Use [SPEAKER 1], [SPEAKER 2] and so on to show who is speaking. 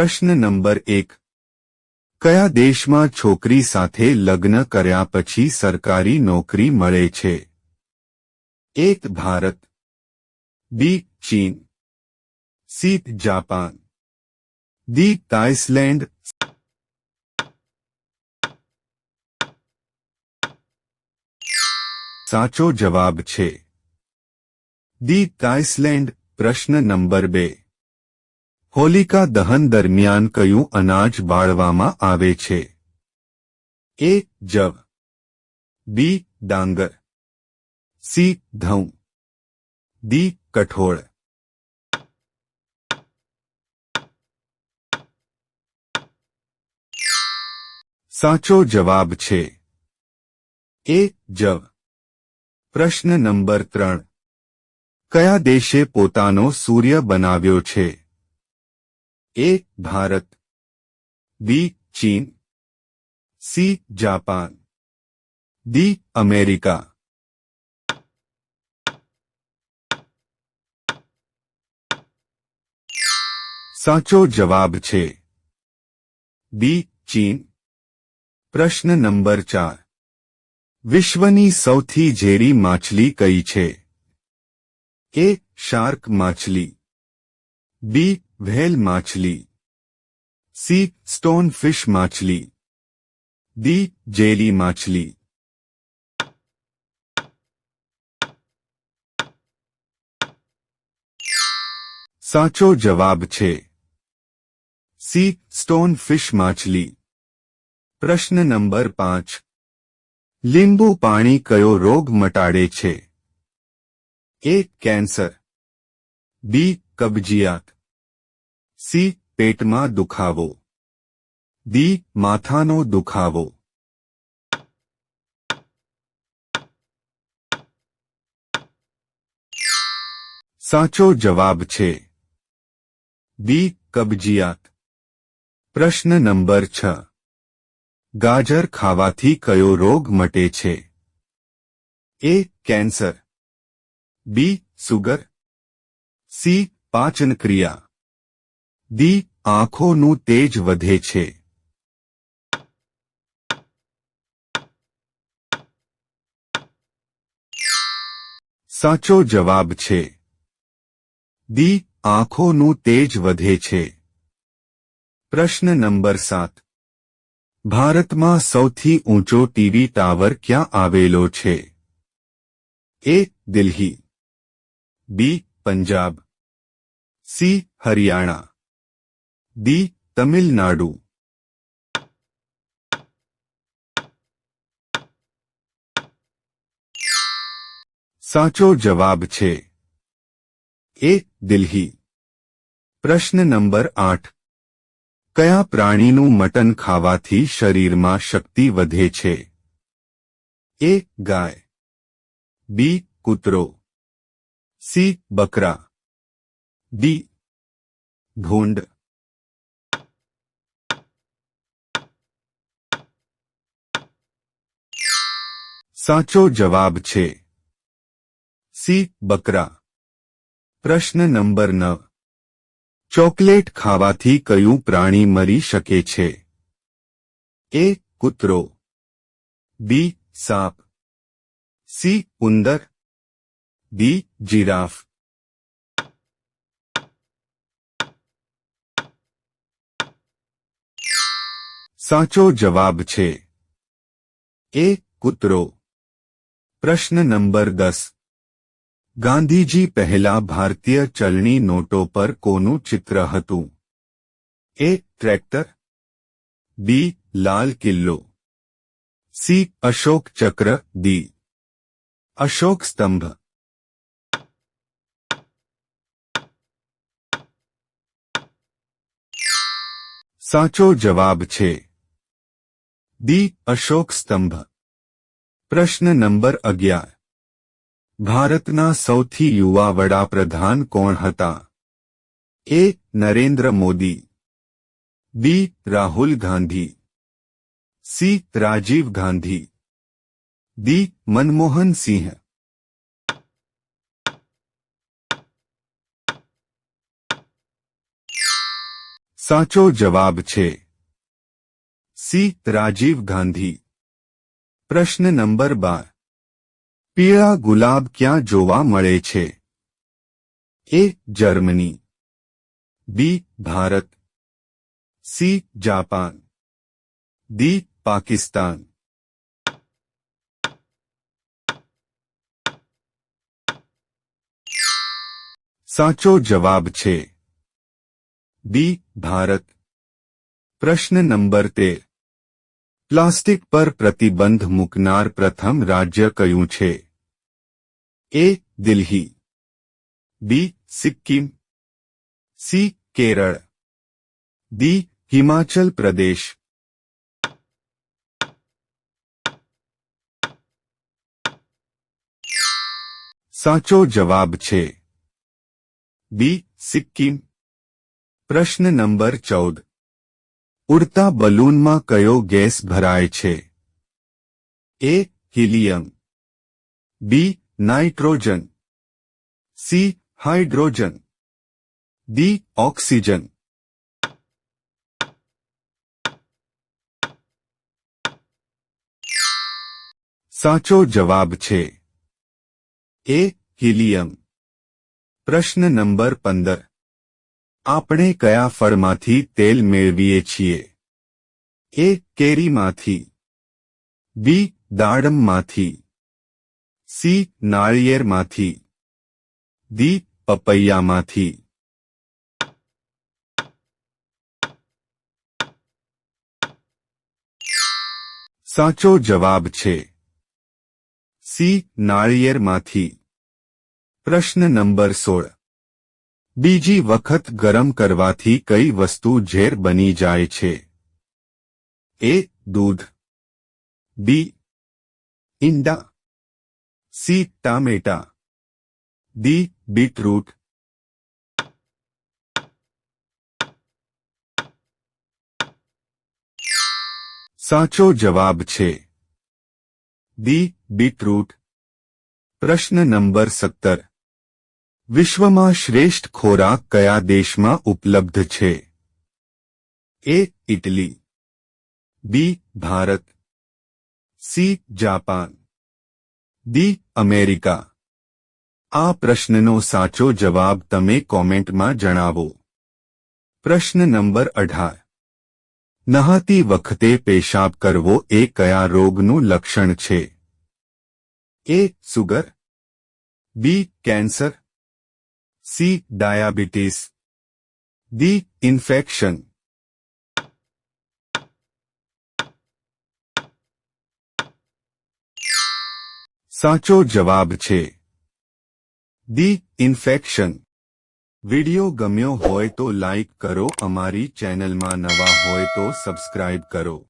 [SPEAKER 1] પ્રશ્ન નંબર એક. કયા દેશમાં છોકરી સાથે લગ્ન કર્યા પછી સરકારી નોકરી મળે છે? એક ભારત. બી ચીન. C Japan. દી તાઇસલેન્ડ સાચો જવાબ છે. દી તાઇસલેન્ડ પ્રશ્ન નંબર બે. હોલિકા દહન દરમિયાન કયું અનાજ બાળવામાં આવે છે? એ, જવ. બી, ડાંગર. સી ધઉં દી કઠોળ. સાચો જવાબ છે. એ, જવ. પ્રશ્ન નંબર ત્રણ. કયા દેશે પોતાનો સૂર્ય બનાવ્યો છે? એ ભારત બી ચીન સી જાપાન ડી અમેરિકા સાચો જવાબ છે બી ચીન પ્રશ્ન નંબર ચાર વિશ્વની સૌથી ઝેરી માછલી કઈ છે એ શાર્ક માછલી બી વ્હેલ માછલી સી સ્ટોનફિશ માછલી ડી જેલી માછલી સાચો જવાબ છે સી સ્ટોનફિશ માછલી પ્રશ્ન નંબર પાંચ લીંબુ પાણી કયો રોગ મટાડે છે એ કેન્સર બી કબજિયાત સી, પેટમાં દુખાવો. ડી માથાનો દુખાવો. સાચો જવાબ છે. બી, કબજિયાત. પ્રશ્ન નંબર છ. ગાજર ખાવાથી કયો રોગ મટે છે? A, cancer. B, sugar. C પાચન ક્રિયા ડી આંખોનું તેજ વધે છે. સાચો જવાબ છે. દી આંખોનું તેજ વધે છે. પ્રશ્ન નંબર સાત. ભારતમાં સૌથી ઊંચો ટીવી ટાવર ક્યાં આવેલો છે? A Delhi, B Punjab, C Haryana. D Tamil Nadu સાચો જવાબ છે એ દિલ્હી પ્રશ્ન નંબર આઠ કયા પ્રાણીનું મટન ખાવાથી શરીરમાં શક્તિ વધે છે એ ગાય બી કૂતરો સી બકરા ડી ભૂંડ સાચો જવાબ છે. સી, બકરા. પ્રશ્ન નંબર નવ. ચોકલેટ ખાવાથી કયું પ્રાણી મરી શકે છે? એ, કૂતરો. બી, સાપ. સી, ઉંદર. D, giraffe. સાચો જવાબ છે. એ, કૂતરો. પ્રશ્ન નંબર દસ ગાંધીજી પહેલા ભારતીય ચલણી નોટો પર કોનું ચિત્ર હતું એ ટ્રેક્ટર બી લાલ કિલ્લો સી અશોક ચક્ર ડી અશોક સ્તંભ સાચો જવાબ છે ડી અશોક સ્તંભ પ્રશ્ન નંબર અગિયાર ભારતના સૌથી યુવા વડાપ્રધાન કોણ હતા A Narendra Modi B Rahul Gandhi C Rajiv Gandhi D Manmohan Singh સાચો જવાબ છે સી રાજીવ ગાંધી પ્રશ્ન નંબર બાર. પીળા ગુલાબ ક્યાં જોવા મળે છે? A, Germany. B, Bharat. C, Japan. D, Pakistan. સાચો જવાબ છે. બી, ભારત. પ્રશ્ન નંબર તેર. પ્લાસ્ટિક પર પ્રતિબંધ મૂકનાર પ્રથમ રાજ્ય કયું છે A Delhi B Sikkim C Kerala D Himachal Pradesh સાચો જવાબ છે બી સિક્કિમ પ્રશ્ન નંબર ચૌદ ઉડતા બલૂનમાં કયો ગેસ ભરાય છે? A helium. B nitrogen. C hydrogen. D oxygen. સાચો જવાબ છે એ હિલિયમ. પ્રશ્ન નંબર પંદર. આપણે કયા ફળમાંથી તેલ મેળવીએ છીએ? એ કેરીમાંથી. બી દાડમમાંથી. સી નાળિયેરમાંથી. દી પપૈયામાંથી. સાચો જવાબ છે. સી નાળિયેરમાંથી. પ્રશ્ન નંબર સોળ. બીજી વખત ગરમ કરવાથી કઈ વસ્તુ ઝેર બની જાય છે? એ, દૂધ. બી, ઈંડા. સી, ટામેટા. D, beetroot. સાચો જવાબ છે. D, beetroot. પ્રશ્ન નંબર સત્તર. વિશ્વમાં શ્રેષ્ઠ ખોરાક કયા દેશમાં ઉપલબ્ધ છે? A, Italy. B, Bharat. C, Japan. D America. આ પ્રશ્નનો સાચો જવાબ તમે કોમેન્ટમાં જણાવો. પ્રશ્ન નંબર અઢાર. નહાતી વખતે પેશાબ કરવો એ કયા રોગનું લક્ષણ છે? A, sugar. B, cancer. C diabetes D infection સાચો જવાબ છે ડી ઇન્ફેક્શન વિડિયો ગમ્યો હોય તો લાઈક કરો, અમારી ચેનલમાં નવા હોય તો સબસ્ક્રાઇબ કરો.